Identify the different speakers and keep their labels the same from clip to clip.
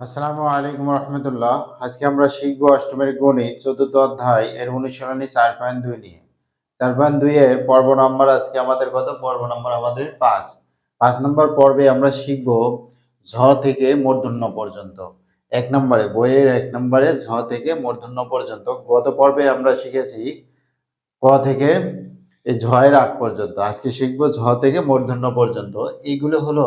Speaker 1: আসসালামু আলাইকুম রহমতুল্লাহ। আজকে আমরা শিখব অষ্টমের গণিত, চতুর্থ অধ্যায়, এর অনুশীলনী চার পয়েন্ট দুই নিয়ে। চার পয়েন্ট দুই এর পর্ব নম্বর আজকে আমাদের কত? পর্ব নম্বর আমাদের পাঁচ। পাঁচ নম্বর পর্বে আমরা শিখব ঝ থেকে মূর্ধন্য পর্যন্ত। এক নম্বরে, বইয়ের এক নম্বরে ঝ থেকে মূর্ধন্য পর্যন্ত। গত পর্বে আমরা শিখেছি ক থেকে এই ঝয়ের আগ পর্যন্ত। আজকে শিখব ঝ থেকে মূর্ধন্য পর্যন্ত। এইগুলো হলো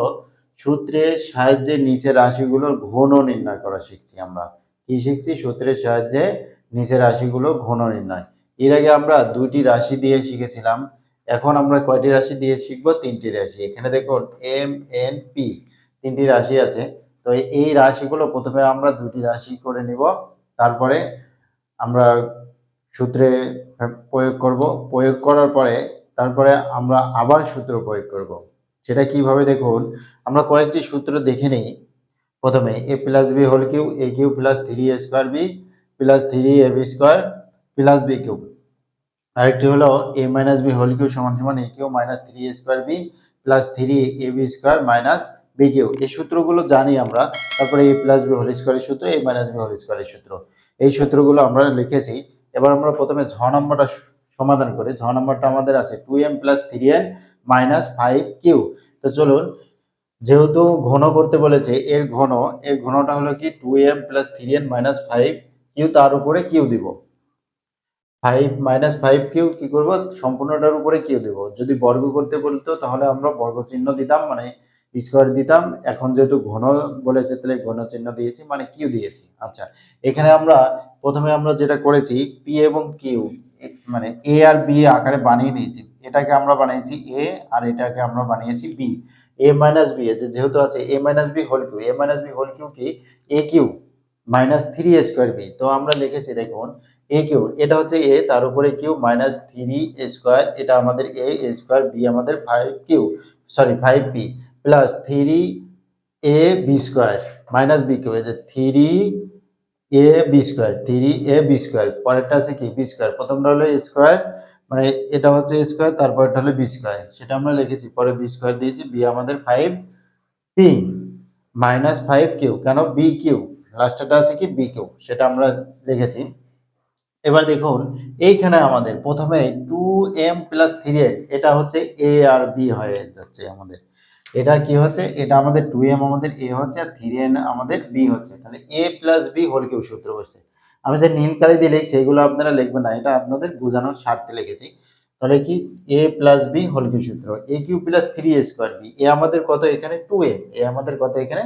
Speaker 1: সূত্রের সাহায্যে নিচের রাশিগুলোর ঘন নির্ণয় করা শিখছি আমরা। কি শিখছি? সূত্রের সাহায্যে নিচের রাশিগুলো ঘন নির্ণয়। এর আগে আমরা দুইটি রাশি দিয়ে শিখেছিলাম। এখন আমরা কয়টি রাশি দিয়ে শিখব? তিনটি রাশি। এখানে দেখুন এম এন পি তিনটি রাশি আছে। তো এই রাশিগুলো প্রথমে আমরা দুটি রাশি করে নিব। তারপরে আমরা সূত্রে প্রয়োগ করব। প্রয়োগ করার পরে তারপরে আমরা আবার সূত্র প্রয়োগ করব। সেটা কীভাবে দেখুন? আমরা কয়েকটি সূত্র দেখে নিই। প্রথমে A plus B whole cube A cube plus three A square B plus three A B square plus B cube আরেকটি হলো A minus B whole cube সমান সমান A cube minus three A square B plus three A B square minus B cube এই সূত্রগুলো জানি আমরা। তারপরে এ plus B whole স্কোয়ারের সূত্র এ মাইনাস বি হোল স্কোয়ারের সূত্র। এই সূত্রগুলো আমরা লিখেছি। এবার আমরা প্রথমে ঝ নম্বরটা সমাধান করি। ঝ নম্বরটা আমাদের আছে two M plus three N minus five cube তো চলুন, যেহেতু ঘন করতে বলেছে, এর ঘন, এর ঘনটা হলো কি? Two M plus three N minus five cube তার উপরে কিউ দিব। ফাইভ মাইনাস ফাইভ কিউ কি করব? সম্পূর্ণটার উপরে কিউ দিব। যদি বর্গ করতে বলতো, তাহলে আমরা বর্গ চিহ্ন দিতাম মানে স্কোয়ার দিতাম। এখন যেহেতু ঘন বলেছে, তাহলে ঘন চিহ্ন দিয়েছি মানে কিউ দিয়েছি। আচ্ছা এখানে আমরা প্রথমে আমরা যেটা করেছি পি এবং কিউ মানে এ আর বি আকারে বানিয়ে নিয়েছি। এটাকে আমরা বানিয়েছি এ আর এটাকে আমরা বানিয়েছি বি এ মাইনাস বি যে যেহেতু আছে A minus B whole cube A minus B whole cube কি? A cube minus three A square B তো আমরা লিখেছি দেখুন এ কিউ এটা হচ্ছে এ তার উপরে cube minus three A square এটা আমাদের এ এ স্কোয়ার বি আমাদের five cube sorry five B plus three A B square minus B cube এই যে three A B square three A B square পরেরটা আছে কি? বি স্কোয়ার প্রথমটা হলো স্কোয়ার মানে এটা হচ্ছে স্কোয়ার তারপরটা হলো বি স্কোয়ার সেটা আমরা লিখেছি, পরে বি স্কোয়ার দিয়েছি বি আমাদের five P minus five cube কেন? বি কিউ লাস্টটা আছে কি? বি কিউ সেটা আমরা লিখেছি। এবার দেখুন, এইখানে আমাদের প্রথমে টু এম প্লাস থ্রি এটা হচ্ছে এ আর বি হয়ে যাচ্ছে আমাদের। এটা কি হচ্ছে? এটা আমাদের টু এম আমাদের এ হচ্ছে, আর থ্রি এন আমাদের বি হচ্ছে। তাহলে A plus B whole cube সূত্র বসছে। আমি যে নীল কালি দিয়ে লিখছি, এগুলো আপনারা লিখবেন না, এটা আপনাদের বোঝানোর স্বার্থে লিখেছি। তাহলে কি? A plus B whole cube সূত্র। A cube plus three A square B A আমাদের কত এখানে? টু এম এ আমাদের কত এখানে?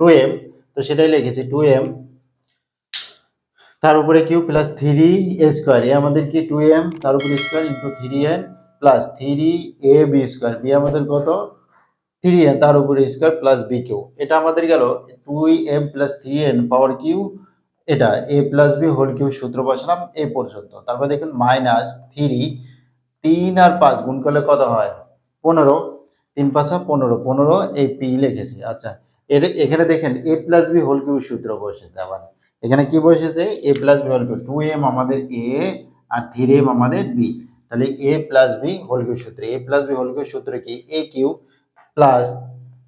Speaker 1: টু এম তো সেটাই লিখেছি টু এম তার উপরে cube plus three A square A আমাদের কি? টু এম তার উপরে square into three N plus three A B square B আমাদের কত? থ্রি এন তার উপরে স্কোয়ার প্লাস বি কিউ এটা আমাদের গেল two M plus three N power cube এটা A plus B whole cube সূত্র বসালাম এ পর্যন্ত। তারপর দেখুন মাইনাস থ্রি তিন আর পাঁচ গুণ করলে কত হয়? পনেরো। তিন পাঁচা পনেরো পনেরো এই পি লিখেছি। আচ্ছা এর এখানে দেখেন A plus B whole cube সূত্র বসেছে আবার। এখানে কি বসেছে? A plus B whole cube two M আমাদের এ আর থ্রি এম আমাদের বি তাহলে A plus B whole cube সূত্র A plus B whole cube সূত্র কি? A cube plus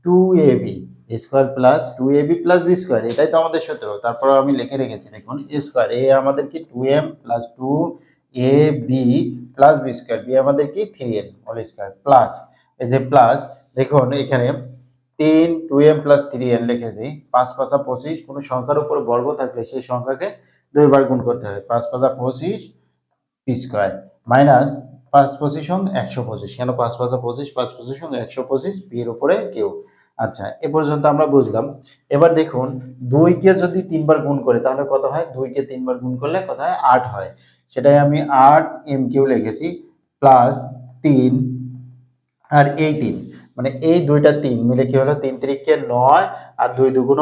Speaker 1: two A B square plus two A B plus B square, এটাই তো আমাদের সূত্র। তারপর আমি লিখে রেখেছি, দেখুন, এ স্কোয়ার, এ আমাদের কি two M plus two A B plus B square B আমাদের কি three M whole square plus এই যে প্লাস দেখুন, এখানে তিন two M plus three N লিখেছি, পাঁচ পাঁচা পঁচিশ, কোনো সংখ্যার উপর বর্গ থাকলে সেই সংখ্যাকে দুইবার গুণ করতে হবে, পাঁচ পাঁচা পঁচিশ পি স্কোয়ার মাইনাস পাঁচ পঁচিশ সঙ্গ একশো পঁচিশ, কেন পাঁচ পাঁচা পঁচিশ, পাঁচ পঁচিশ সঙ্গে একশো পঁচিশ পির উপরে কেউ আচ্ছা এ পর্যন্ত আমরা বুঝলাম। এবার দেখুন, দুইকে যদি তিনবার গুণ করে, তাহলে কত হয়? দুইকে তিনবার গুণ করলে কত হয়? আট হয়। সেটাই আমি আট এম কিউ লিখেছি প্লাস তিন আর এই তিন। মানে এই দুইটা তিন মিলে কি হলো? তিন তিরিখে নয় আর দুই দুগুণ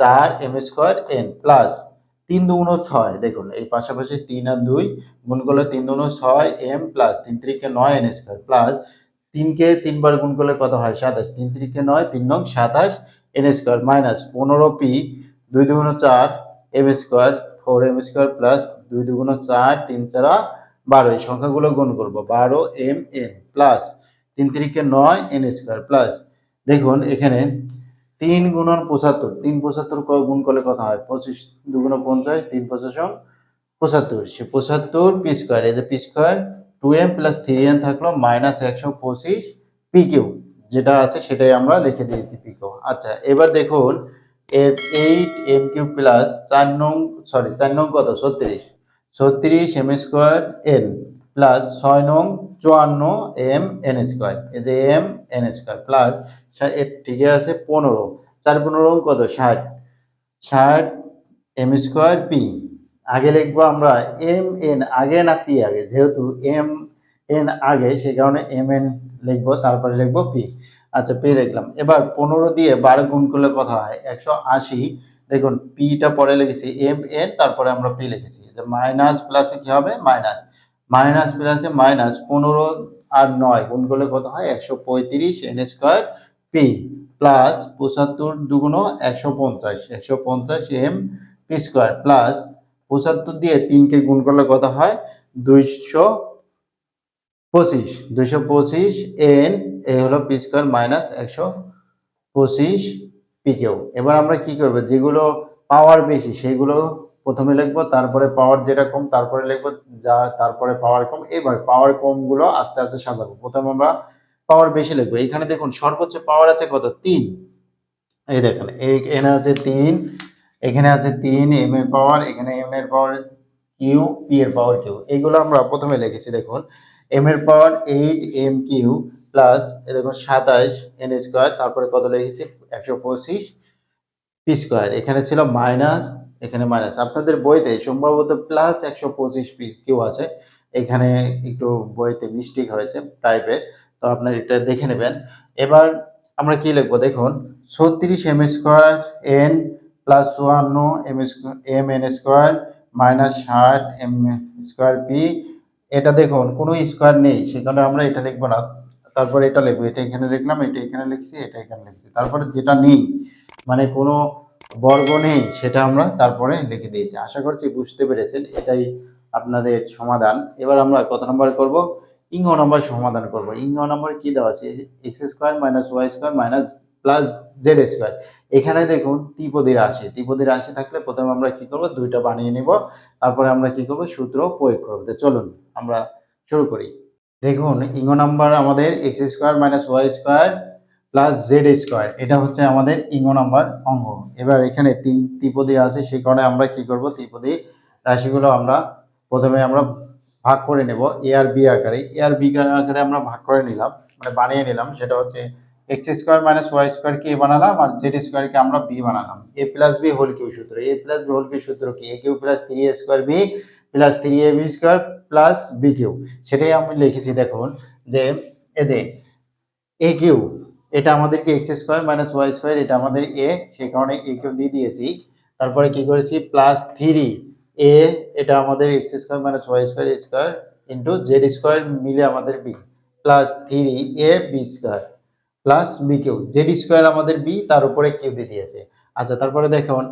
Speaker 1: চার এম স্কোয়ার এন প্লাস তিন দুগুণ ছয়। দেখুন, এই পাশাপাশি তিন আর দুই গুণ করলে তিন দুগুণ ছয় এম প্লাস তিন তিরিখে নয় এন স্কোয়ার প্লাস তিনকে তিনবার গুণ করলে কত হয়? সাতাশ। তিন তিরিখে নয়, তিন নং সাতাশ এন স্কোয়ার মাইনাস পনেরো পি দুই দুগুণ চার M square four M square plus দুই দুগুণ চার, তিন চারা বারো। এই সংখ্যাগুলো গুণ করব। বারো এম এন প্লাস তিন তিরিখে নয় এন স্কোয়ার প্লাস দেখুন, এখানে তিন গুণন পঁচাত্তর। তিন পঁচাত্তর গুণ করলে কত হয়? পঁচিশ দুগুণ পঞ্চাশ, তিন পঁচাশ পঁচাত্তর। সে পঁচাত্তর পি স্কোয়ার এই যে P square two M plus three M থাকল মাইনাস একশো পঁচিশ পি কিউ যেটা আছে সেটাই আমরা লিখে দিয়েছি পি কিউ আচ্ছা এবার দেখুন, এর এইট এম কিউ প্লাস চার নং সরি চার নং কত? ছত্রিশ। ছত্রিশ এম স্কোয়ার এন প্লাস ছয় নং চুয়ান্ন এম এন স্কোয়ার এই যে এম এন স্কোয়ার প্লাস এর ঠিকই আছে পনেরো। চার পনেরো কত? ষাট। ষাট এম স্কোয়ার পি আগে লিখব আমরা এম এন আগে না পি আগে? যেহেতু এম এন আগে, সেই কারণে এম এন লিখব, তারপরে লিখব পি আচ্ছা পি লিখলাম এবার পনেরো দিয়ে বারো গুণ করলে কথা হয়? একশো আশি। দেখুন পিটা পরে লিখেছি এম এন তারপরে আমরা পি লিখেছি। যে মাইনাস প্লাসে কি হবে? মাইনাস মাইনাস প্লাসে মাইনাস পনেরো আর নয় গুণ করলে কত হয়? একশো পঁয়ত্রিশ এন স্কোয়ার পি প্লাস পঁচাত্তর দুগুণ একশো পঞ্চাশ। একশো পঞ্চাশ এম পি স্কোয়ার প্লাস পঁচাত্তর দিয়ে তিনকে গুণ করলে কত হয়? দুইশো পঁচিশ। দুইশো পঁচিশ এন এ হলো পি স্কোয়ার মাইনাস একশো পঁচিশ পি কেউ এবার আমরা কি করব? যেগুলো পাওয়ার বেশি, সেগুলো প্রথমে লিখব, তারপরে পাওয়ার যেটা কম, তারপরে লিখব, যা তারপরে পাওয়ার কম, এবার পাওয়ার কমগুলো আস্তে আস্তে সাজাবো। প্রথমে আমরা পাওয়ার বেশি লিখব। এখানে দেখুন সর্বোচ্চ পাওয়ার আছে কত? তিন। এই দেখেন এখানে আছে তিন এখানে আছে তিন এম এর পাওয়ার এখানে এম এর পাওয়ার কিউ পি এর পাওয়ার কিউ এইগুলো আমরা প্রথমে লিখেছি, দেখুন। এম এর power eight M cube plus A দেখুন সাতাইশ এন স্কোয়ার তারপরে কত লিখেছি? একশো পঁচিশ পি স্কোয়ার এখানে ছিল মাইনাস এখানে মাইনাস আপনাদের বইতে সম্ভবত প্লাস একশো পঁচিশ পি কিউ আছে। এখানে একটু বইতে মিস্টেক হয়েছে টাইপের তো আপনার এটা দেখে নেবেন। এবার আমরা কি লিখব? দেখুন, ছত্রিশ এম স্কোয়ার এন প্লাস চুয়ান্ন M M N square minus ষাট এম স্কোয়ার পি এটা দেখুন, কোনো স্কোয়ার নেই, সেখানে আমরা এটা লিখব না। তারপরে এটা লিখব, এটা এখানে লিখলাম, এটা এখানে লিখছি, এটা এখানে লিখছি। তারপরে যেটা নেই মানে কোনো বর্গ নেই, সেটা আমরা তারপরে লিখে দিয়েছি। আশা করছি বুঝতে পেরেছেন, এটাই আপনাদের সমাধান। এবার আমরা কত নম্বর করব? ইঙ্গ নম্বর সমাধান করব। ইঙ্গ নম্বর কি দেওয়া আছে? X square minus Y square minus plus Z square. এখানে দেখুন ত্রিপদী রাশি। ত্রিপদী রাশি থাকলে প্রথমে আমরা কি করব? দুইটা বানিয়ে নিব। তারপরে আমরা কি করব? সূত্র প্রয়োগ করব। চলুন, আমরা শুরু করি। দেখুন ইঙ্গ নাম্বার আমাদের X square minus Y square plus Z square. এটা হচ্ছে আমাদের ইঙ্গ নাম্বার অঙ্গ। এবার এখানে তিন ত্রিপদী আছে সেই কারণে আমরা কি করব? ত্রিপদী রাশিগুলো আমরা প্রথমে আমরা ভাগ করে নেব, এ আর বি আকারে। এ আর বি আকারে আমরা ভাগ করে নিলাম মানে বানিয়ে নিলাম, সেটা হচ্ছে X square minus Y square কে বানালাম আর জেড স্কোয়ারকে আমরা বি বানালাম। A plus B whole cube সূত্র। A plus B whole cube সূত্র কি? A cube plus three A square B plus three A B square plus B cube সেটাই আমি লিখেছি, দেখুন, যে এ যে এ কিউ এটা আমাদেরকে x square minus y square এটা আমাদের এ সে কারণে এ কিউ দিয়ে দিয়েছি। তারপরে কি করেছি? প্লাস থ্রি এ এটা আমাদের x square minus y square square into z square মিলে আমাদের b plus three a b square plus b cube z square আমাদের বি তার উপরে কিউ দিয়ে দিয়েছে। আচ্ছা তারপরে দেখুন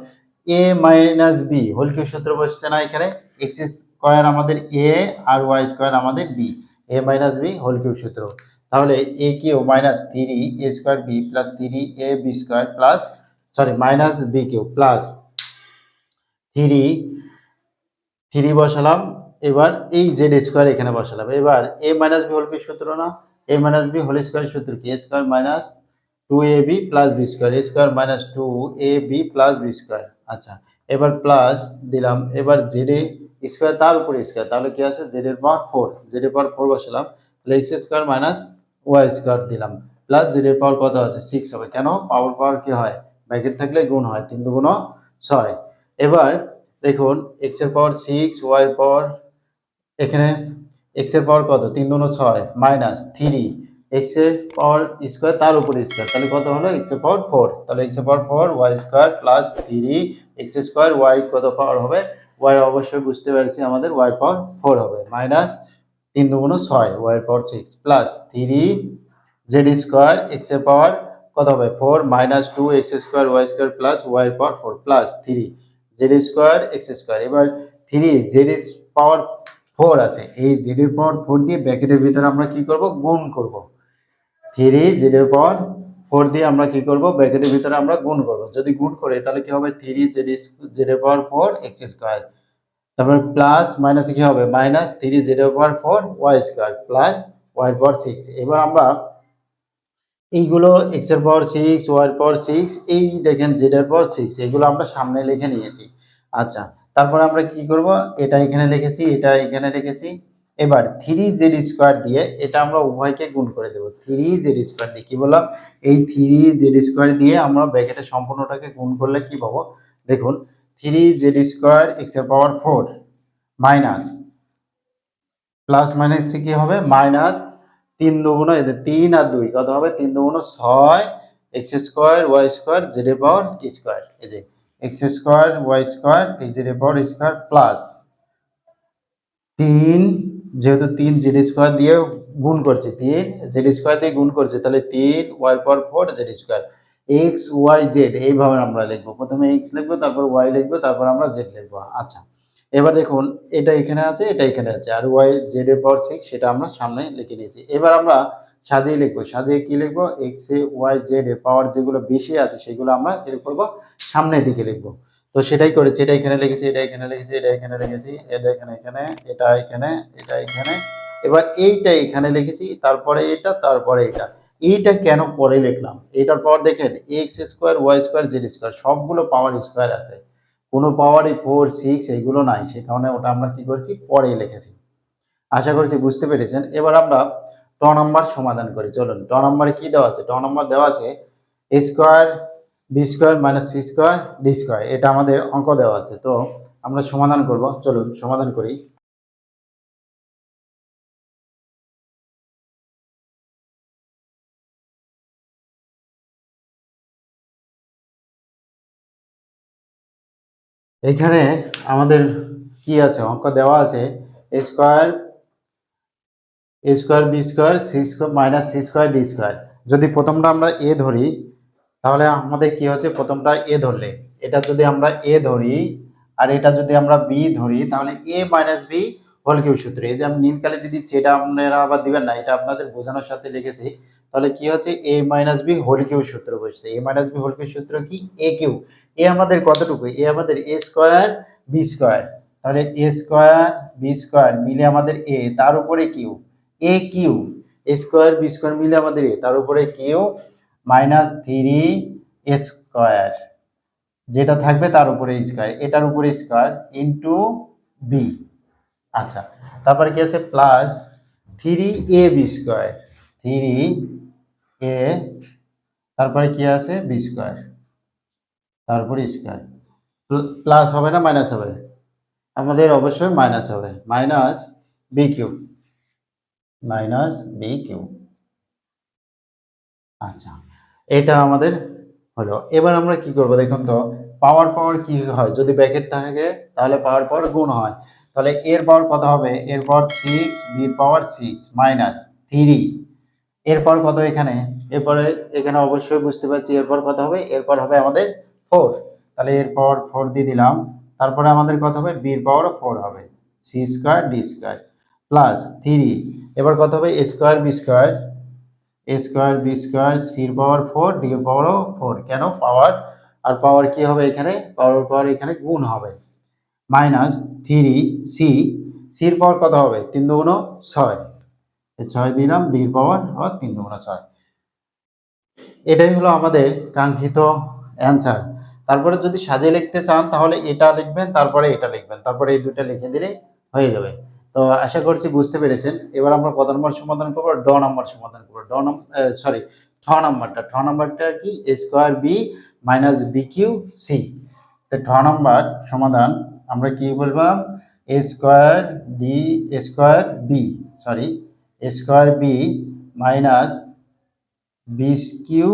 Speaker 1: a minus b whole cube সূত্র বসছে না এখানে। এক্স স্কোয়ার আমাদের এ আর ওয়াই স্কোয়ার আমাদের b a minus b whole cube সূত্র। তাহলে a cube minus three a square b plus three a b square plus sorry minus b cube plus three three বসালাম। এবার এই জেড স্কোয়ার এখানে বসালাম। এবার a minus b whole cube সূত্র না। A minus b whole square সূত্র কি? A square minus two a b plus b square a square minus two a b plus b square আচ্ছা এবার প্লাস দিলাম, এবার জেড স্কোয়ার তার উপরে স্কোয়ার তাহলে কি আছে? জেড এর পাওয়ার ফোর জেড এর পাওয়ার ফোর বসালাম x square minus y square দিলাম প্লাস জেড এর পাওয়ার কত আছে? সিক্স হবে। কেন? পাওয়ার পাওয়ার কি হয়? ব্র্যাকেট থাকলে গুণ হয়, তিন দুগুণ ছয়। এবার দেখুন এক্সের পাওয়ার সিক্স ওয়াই এর পাওয়ার এখানে এক্সের পাওয়ার কত? তিন দুগুণ ছয় মাইনাস থ্রি এক্সের পাওয়ার স্কোয়ার তার উপরে স্কোয়ার তাহলে কত হলো? এক্সের পাওয়ার ফোর তাহলে এক্সের power four y square plus three x square y কত পাওয়ার হবে? ওয়াই অবশ্যই বুঝতে পারছি আমাদের ওয়াই পাওয়ার ফোর হবে। মাইনাস তিন দুগুণ ছয় y power six plus three z square এক্সের পাওয়ার কত হবে? Four minus two x square y square plus y power four plus three z square x square এবার থ্রি জেড পাওয়ার ফোর আছে। এই জেড এর পাওয়ার ফোর দিয়ে ব্র্যাকেটের ভিতরে আমরা কি করব? গুণ করব। থ্রি জেড এর পাওয়ার ফোর দিয়ে আমরা কি করব? ব্র্যাকেটের ভিতরে আমরা গুণ করব। যদি গুণ করি, তাহলে কি হবে? Three z z power four x square তারপর প্লাস মাইনাস কি হবে? Minus three z power four y square plus y power six এবার আমরা এইগুলো এক্সের power six y power six এই দেখেন জেড এর পাওয়ার সিক্স এগুলো আমরা সামনে লিখে নিয়েছি। আচ্ছা তারপর আমরা কি করব? এটা এখানে লিখেছি, এটা এখানে লিখেছি। এবার থ্রি জেড স্কোয়ার দিয়ে এটা আমরা উভয়কে গুণ করে দেবো। থ্রি জেড স্কোয়ার দিয়ে কি বললাম? এই থ্রি জেড স্কোয়ার দিয়ে আমরা ব্র্যাকেটের সম্পূর্ণটাকে গুণ করলে কি পাবো? দেখুন থ্রি জেড স্কোয়ার এক্সের power four minus plus minus কি হবে? মাইনাস তিন দুগুণ এদের তিন আর দুই, কত হবে? তিন দুগুণ ছয় x square y square z power square এই যে এক্স স্কোয়ার, ওয়াই স্কোয়ার এই জেড পাওয়ার স্কোয়ার প্লাস তিন, যেহেতু তিন জেড স্কোয়ার দিয়ে গুণ করছে, তিন জেড স্কোয়ার দিয়ে গুণ করছে, তাহলে তিন, y power four z square. X, y, z, এইভাবে আমরা লিখব। প্রথমে এক্স লিখব, তারপর ওয়াই লিখব, তারপর আমরা জেড লিখব। আচ্ছা এবার দেখুন, এটা এখানে আছে, এটা এখানে আছে, আর ওয়াই জেড এর পাওয়ার সিক্স সেটা আমরা সামনে লিখে নিয়েছি। এবার আমরা সাজিয়ে লিখব। সাজিয়ে কি লিখব? এক্স এ ওয়াই, জেড এর পাওয়ার যেগুলো বেশি আছে, সেগুলো আমরা কি করব। সামনের দিকে লিখব। তো সেটাই করেছি, এটা এখানে লিখেছি, এটা এখানে লিখেছি, এটা এখানে লিখেছি, এটা এখানে এখানে, এটা এখানে এটা এখানে। এবার এইটা এখানে লিখেছি, তারপরে এটা তারপরে এটা। এইটা কেন পরে লিখলাম? এটার পাওয়ার দেখেন x square y square z square সবগুলো পাওয়ার স্কোয়ার আছে। কোনো পাওয়ারই ফোর সিক্স এইগুলো নাই, সে কারণে ওটা আমরা কি করেছি? পরে লিখেছি। আশা করছি বুঝতে পেরেছেন। এবার আমরা ট নাম্বার সমাধান করি। চলুন, ট নাম্বারে কি দেওয়া আছে? ট নাম্বার দেওয়া আছে square b square minus c square d square এটা আমাদের অঙ্ক দেওয়া আছে। তো আমরা সমাধান করব। চলুন, সমাধান করি। এখানে আমাদের কি আছে? অঙ্ক দেওয়া আছে a square a square b square c square minus c square d square যদি প্রথমটা আমরা এ ধরি তাহলে আমাদের কি হচ্ছে? প্রথমটা এ ধরলে। এটা যদি আমরা এ ধরি, আর এটা যদি আমরা বি ধরি, তাহলে a minus b whole cube সূত্র। এই যে আমি নীল কালি দিয়ে দিচ্ছি, এটা আপনারা আবার দিবেন না, এটা আপনাদের বোঝানোর সাথে লিখেছি। তাহলে কি হচ্ছে? A minus b whole cube সূত্র বসছে। A minus b whole cube সূত্র কি? এ কিউ এ আমাদের কতটুকু? এ আমাদের এ স্কোয়ার বি স্কোয়ার তাহলে এ স্কোয়ার বি স্কোয়ার মিলে আমাদের এ তার উপরে cube a cube a square b square মিলে আমাদের এ তার উপরে কিউ মাইনাস থ্রি স্কোয়ার, যেটা থাকবে তার উপরে স্কোয়ার, এটার উপরে স্কোয়ার ইন্টু বি আচ্ছা তারপরে কি আছে? Plus three a b square three a তারপরে কি আছে? বি স্কোয়ার তারপরে স্কোয়ার। প্লাস হবে না মাইনাস হবে? আমাদের অবশ্যই মাইনাস হবে। Minus b cube minus b cube আচ্ছা। এটা আমাদের হলো। এবার আমরা কি করব দেখুন তো পাওয়ার পাওয়ার কি হয়? যদি ব্র্যাকেট থাকে, তাহলে পাওয়ার পাওয়ার গুণ হয়। তাহলে এর পাওয়ার কত হবে? এর সিক্স বির পাওয়ার সিক্স মাইনাস থ্রি এরপর কত এখানে? এরপরে এখানে অবশ্যই বুঝতে পারছি এরপর কত হবে? এরপর হবে আমাদের ফোর তাহলে এর পাওয়ার ফোর দিয়ে দিলাম। তারপরে আমাদের কত হবে? বির পাওয়ার ফোর হবে। C square d square plus three এবার কত হবে? Square b square a square b square sir power four, d পাওয়ারও ফোর। কেন? পাওয়ার। আর পাওয়ার কি হবে এখানে? পাওয়ার পাওয়ার এখানে গুণ হবে। মাইনাস থ্রি সি সির পাওয়ার কত হবে? তিন দুগুণ ছয়। ছয় দিলাম ডির পাওয়ার আর তিন দুগুণ ছয়। এটাই হলো আমাদের কাঙ্ক্ষিত অ্যান্সার। তারপরে যদি সাজিয়ে লিখতে চান, তাহলে এটা লিখবেন, তারপরে এটা লিখবেন। তারপরে এই দুটো লিখে দিলে হয়ে যাবে। তো আশা করছি বুঝতে পেরেছেন। এবার আমরা কত নম্বর সমাধান করব ড নম্বর সমাধান করব। ড নম্বর সরি ঠ নম্বরটা। ঠ নম্বরটা কি? A square b minus b cube c তো ঠ নম্বর সমাধান আমরা কি বললাম? A square d square b sorry a square b minus b cube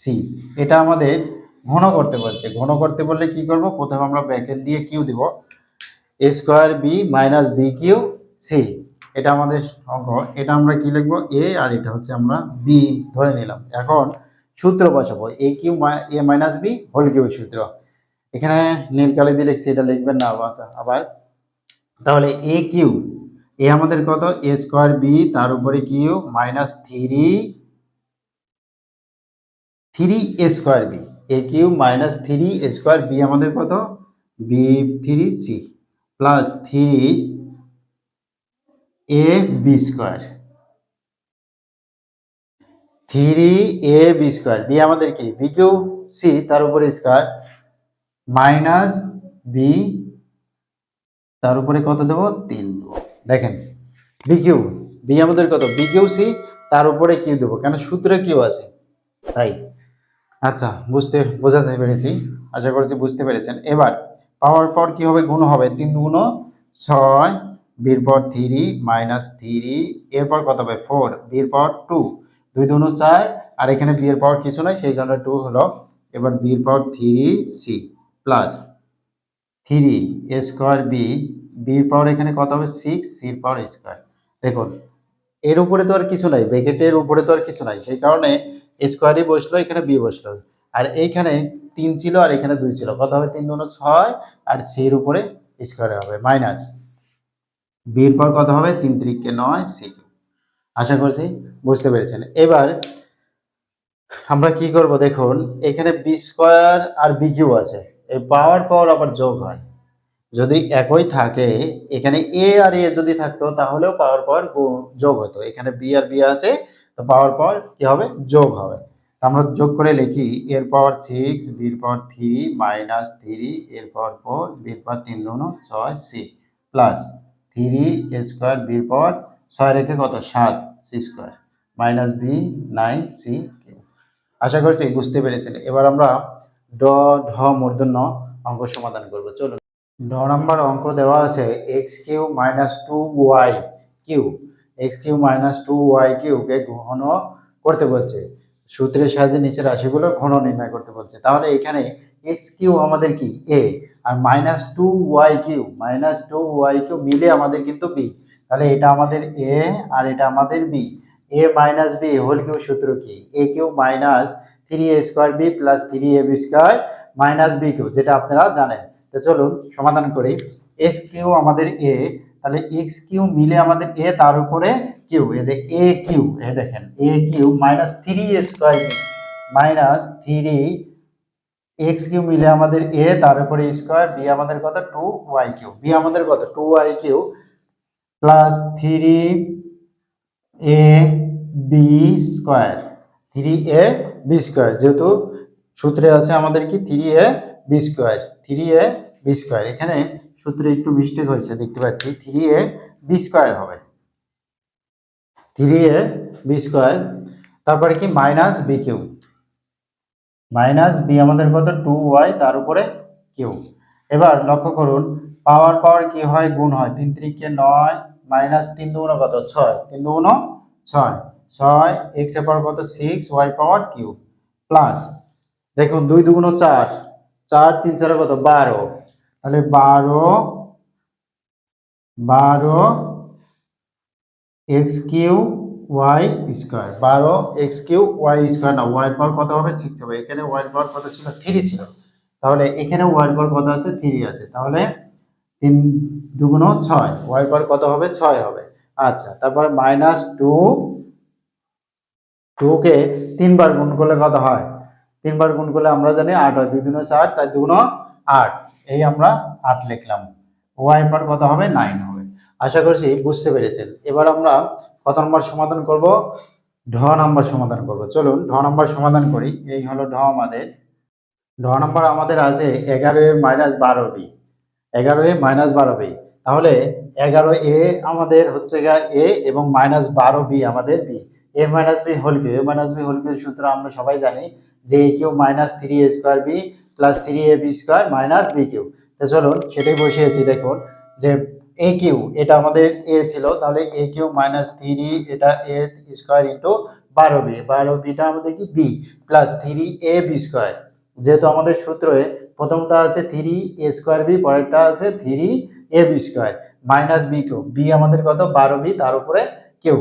Speaker 1: c এটা আমাদের ঘন করতে বলছে। ঘন করতে বললে কি করব? প্রথমে আমরা ব্র্যাকেট দিয়ে কিউ দিব। A square b minus b cube c এটা আমাদের অঙ্ক। এটা আমরা কি লিখব? এ আর এটা হচ্ছে আমরা বি ধরে নিলাম। এখন সূত্র বসাবো। A cube a minus b whole cube সূত্র। এখানে নীল কালি দিয়ে লিখছি, এটা লিখবেন না আবার তাহলে এ কিউ এ আমাদের কত? এ স্কোয়ার বি তার উপরে cube minus three three a square b a cube minus three a square b আমাদের কত? B three c plus three a b square three a b square b আমাদের কি? B cube C তার উপরে square minus B তার উপরে কত দেবো? তিন দেবো। দেখেন বি কিউ বি আমাদের কত? বি কিউ সি তার উপরে কিউ দেবো। কেন? সূত্রে কিউ আছে। তাই। আচ্ছা বুঝতে, বোঝাতে পেরেছি। আশা করছি বুঝতে পেরেছেন। এবার পাওয়ার পর কি হবে? গুণ হবে। তিন গুণ ছয়, বির পর থ্রি, মাইনাস থ্রি, এরপর কত হবে? ফোর, বির পর টু। দুই দুনো চার, আর এখানে বিয়ের পাওয়ার কিছু নাই, সেই কারণে টু হলো, এবার বির power three, C, plus three square B, বির পাওয়ার এখানে কত হবে? সিক্স, সির পাওয়ার স্কোয়ার। দেখুন, এর উপরে তো আর কিছু নাই, ব্র্যাকেটের উপরে তো আর কিছু নাই, সেই কারণে স্কোয়ারই বসল, এখানে বি বসল। আর এইখানে তিন ছিল আর এখানে দুই ছিল। কত হবে? তিন দুনো ছয় আর সির উপরে স্কোয়ারে হবে মাইনাস বির পর কত হবে? তিন তিরিককে নয়, সি আশা করছি বুঝতে পেরেছেন। এবার আমরা কি করব? দেখুন, এখানে বি স্কোয়ার আর বি কিউ আছে। এই পাওয়ার পাওয়ার আবার যোগ হয়। যদি একই থাকে, এখানে এ আর এ যদি থাকতো, তাহলেও পাওয়ার পাওয়ার যোগ হতো। এখানে বি আর বি আছে, তো পাওয়ার পাওয়ার কি হবে? যোগ হবে। আমরা যোগ করে লিখি, এর পাওয়ার সিক্স বির পাওয়ার থ্রি মাইনাস থ্রি এর পাওয়ার ফোর বির পাওয়ার তিন দুনো ছয় c plus three a square বির পাওয়ার ছয় রেখে কত? সাত c square minus b nine c আশা করছি বুঝতে পেরেছেন। এবার আমরা ড, ঢ, মূর্ধন্য অঙ্ক সমাধান করব। চলুন। ড নাম্বার অঙ্ক দেওয়া আছে x cube minus two y cube x cube minus two y কিউকে গ্রহণ করতে বলছে। সূত্রের সাহায্যে নিচের রাশিগুলো ঘন নির্ণয় করতে বলছে। তাহলে এখানে এক্স কিউ আমাদের কি? A R minus two y cube minus two y cube মিলে আমাদের কিন্তু বি তাহলে এটা আমাদের এ আর এটা আমাদের b a minus b whole cube সূত্র কি? A cube minus three a square b plus three a b square minus b cube যেটা আপনারা জানেন। তো চলুন, সমাধান করি। এস কিউ আমাদের এ তাহলে এক্স কিউ মিলে আমাদের এ তার উপরে কিউ এই যে এ কিউ এ দেখেন a cube minus three a square minus three x cube মিলে আমাদের এ তার উপরে স্কোয়ার বি আমাদের কত? টু ওয়াই কিউ বি আমাদের কত? Two y cube plus three a b square three a b square যেহেতু সূত্রে আছে আমাদের কি? Three a b square three a b square এখানে সূত্রে একটু মিস্টেক হয়েছে, দেখতে পাচ্ছি। থ্রি এ বি স্কোয়ার হবে। থ্রি এ বি স্কোয়ার তারপরে কি? Minus b cube minus b আমাদের কত? টু ওয়াই তার উপরে কিউ এবার লক্ষ্য করুন পাওয়ার পাওয়ার কি হয়? গুণ হয়। তিন তিরিকে নয় মাইনাস তিন দুগুণ কত? ছয়। তিন দুগুণ ছয়। ছয় এক্সের পাওয়ার কত? Six y power cube plus দেখুন, দুই দুগুণ চার। চার তিন চার কত? বারো। তাহলে বারো বারো এক্স কিউ ওয়াই স্কোয়ার। বারো এক্স কিউ ওয়াই স্কোয়ার। না, ওয়াই পাওয়ার কত হবে? সিক্স হবে। এখানে ওয়াই পাওয়ার কত ছিল? থ্রি ছিল। তাহলে এখানে ওয়াই পাওয়ার কত আছে? থ্রি আছে। তাহলে তিন দুগুণ ছয়। ওয়াই পাওয়ার কত হবে? ছয় হবে। আচ্ছা তারপর মাইনাস টু টুকে তিনবার গুণ করলে কত হয়? তিনবার গুণ করলে আমরা জানি আট হয়। দুই দুগুণ চার চার দুগুণ আট। এই আমরা আট লিখলাম। ওয়াই পাওয়ার কত হবে? নাইন হবে। আশা করছি বুঝতে পেরেছেন। এবার আমরা কত নম্বর সমাধান করব? ঢ নাম্বার সমাধান করব। চলুন ঢ নাম্বার সমাধান করি। এই হলো ঢ আমাদের। ঢ নাম্বার আমাদের আছে এগারো এ মাইনাস বারো বি এগারো এ মাইনাস বারো বি তাহলে এগারো এ আমাদের হচ্ছে গা এ এবং মাইনাস বারো বি আমাদের b a minus b whole cube a minus b whole cube সূত্র আমরা সবাই জানি যে a cube minus three a square b plus three a b square minus b cube তো চলুন সেটাই বসিয়েছি দেখুন যে এ কিউ এটা আমাদের এ ছিল, তাহলে এ কিউ মাইনাস থ্রি এটা এ স্কোয়ার ইন্টু বারো বি বারো বিটা আমাদের কি? B plus three a b square যেহেতু আমাদের সূত্রে প্রথমটা আছে থ্রি এ স্কোয়ার বি পরেরটা আছে three a b square minus b cube b আমাদের কত? বারো বি তার উপরে কিউ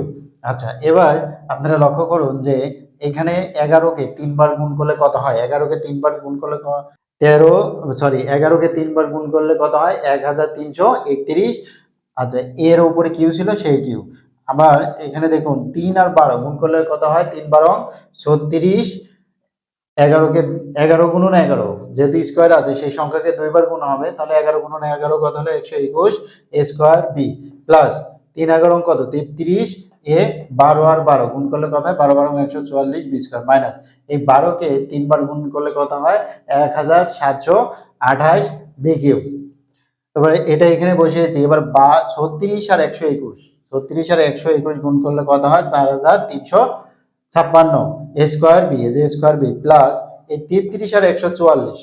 Speaker 1: আচ্ছা এবার আপনারা লক্ষ্য করুন যে এখানে এগারোকে তিনবার গুণ করলে কত হয়? এগারোকে তিনবার গুণ করলে তেরো সরি এগারোকে তিনবার গুণ করলে কত হয়? এক হাজার তিনশো একত্রিশ। আচ্ছা এর উপরে কিউ ছিল? সেই কিউ। আবার এখানে দেখুন, তিন আর বারো গুণ করলে কত হয়? তিন বারো ছত্রিশ। এগারোকে, এগারো গুণন এগারো, যেহেতু স্কোয়ার আছে, সেই সংখ্যাকে দুইবার গুণ হবে, তাহলে এগারো গুণন এগারো কত হলো? একশো একুশ স্কোয়ার বি। প্লাস তিন এগারো কত? তেত্রিশ। এ বারো আর বারো, গুণ করলে কত হয়? বারো বারো একশো চুয়াল্লিশ, বি স্কোয়ার মাইনাস। এই বারোকে তিনবার গুণ করলে কত হয়? এক হাজার সাতশো আঠাশ বি কিউ তারপরে এটা এখানে বসিয়েছি। এবার বা, ছত্রিশ আর একশো একুশ। ছত্রিশ আর একশো একুশ গুণ করলে কত হয়? চার হাজার তিনশো ছাপ্পান্ন। Square b a square b plus, এই তেত্রিশ আর একশো চুয়াল্লিশ।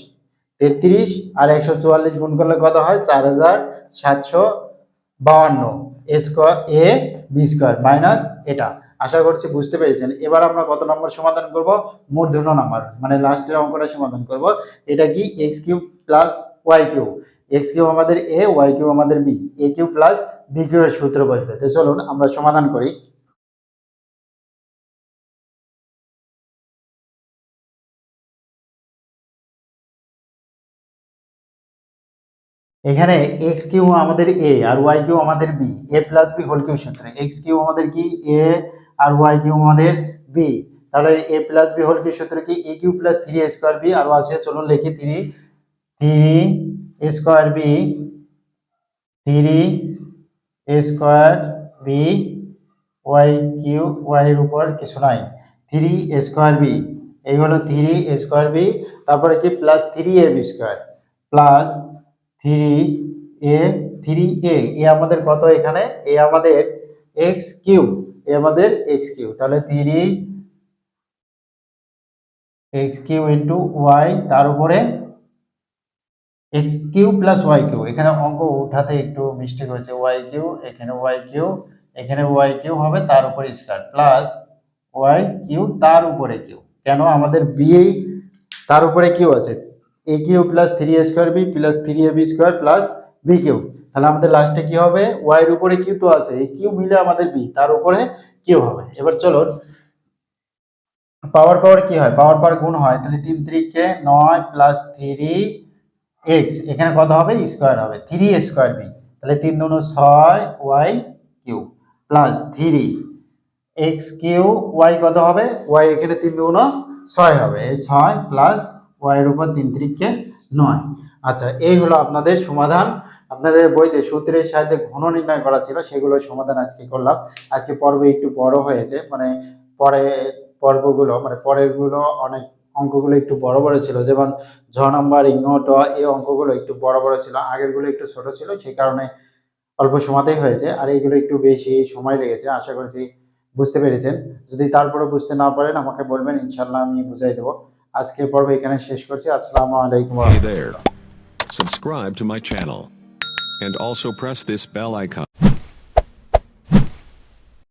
Speaker 1: তেত্রিশ আর একশো চুয়াল্লিশ গুণ করলে কত হয়? চার হাজার সাতশো বাউান্ন। Square, a b square minus এটা আশা করছি বুঝতে পেরেছেন। এবার আমরা কত নম্বর সমাধান করব? মূর্ধন্য নাম্বার মানে লাস্টের অঙ্কটা সমাধান করব। এটা কি? X cube plus y cube x cube আমাদের এ ওয়াই কিউব আমাদের b a cube plus b cube এর সূত্র বসবে। তো চলুন আমরা সমাধান করি। এখানে এক্স কিউ আমাদের এ আর ওয়াই কিউ আমাদের b a plus b whole cube সূত্রে এক্স কিউ আমাদের কি? এ আর ওয়াই কিউ আমাদের বি তাহলে a plus b whole cube সূত্র কি? A cube plus three square b আর আছে চলুন লিখি three three square b three square b y cube y এর উপর কিছু নাই। থ্রি স্কোয়ার বি এই হলো থ্রি স্কোয়ার বি তারপরে কি? Plus three a b square plus three a three a a আমাদের কত এখানে? এ আমাদের এক্স কিউ এ আমাদের এক্স কিউ তাহলে three x cube into y তার উপরে x cube plus y cube এখানে অঙ্ক উঠাতে একটু মিস্টেক হয়েছে। ওয়াই কিউ এখানে ওয়াই কিউ এখানে ওয়াই কিউ হবে, তার উপরে স্কয়ার প্লাস ওয়াই কিউ তার উপরে কিউ কেন? আমাদের বি তার উপরে কিউ আছে। A cube plus three a square b plus three a b square plus b cube তাহলে আমাদের লাস্টে কি হবে? ওয়াই এর উপরে কিউ তো আছে। এই কিউ মিলে আমাদের বি তার উপরে কিউ হবে। এবার চলো পাওয়ার পাওয়ার কি হয়? পাওয়ার পাওয়ার গুণ হয়। তাহলে তিন ত্রিকে নয় প্লাস থ্রি এক্স এখানে কত হবে? স্কোয়ার হবে। থ্রি স্কোয়ার বি তাহলে তিন দুনো ছয় y cube plus three x cube y কত হবে? ওয়াই এখানে তিন দুগুণ ছয় হবে। এই ছয় প্লাস ওয়াই এর উপর তিন ত্রিককে নয়। আচ্ছা এই হলো আপনাদের সমাধান। আপনাদের বইতে সূত্রের সাহায্যে ঘন নির্ণয় করা ছিল, সেগুলোর সমাধান আজকে করলাম। আজকে পর্ব একটু বড় হয়েছে মানে পরে পর্বগুলো মানে পরেরগুলো অনেক অঙ্কগুলো একটু বড় বড় ছিল। যেমন ঝ নাম্বার ইং ট এই অঙ্কগুলো একটু বড় বড় ছিল, আগেরগুলো একটু ছোট ছিল সেই কারণে অল্প সময়তেই হয়েছে, আর এইগুলো একটু বেশি সময় লেগেছে, আশা করছি বুঝতে পেরেছেন। যদি তারপরে বুঝতে না পারেন, আমাকে বলবেন ইনশাল্লাহ আমি বুঝাই দেবো। আজকে পর্ব এখানে শেষ করছি আসসালামু আলাইকুম ওয়া
Speaker 2: Hey there. Subscribe to my channel. And also press this bell icon.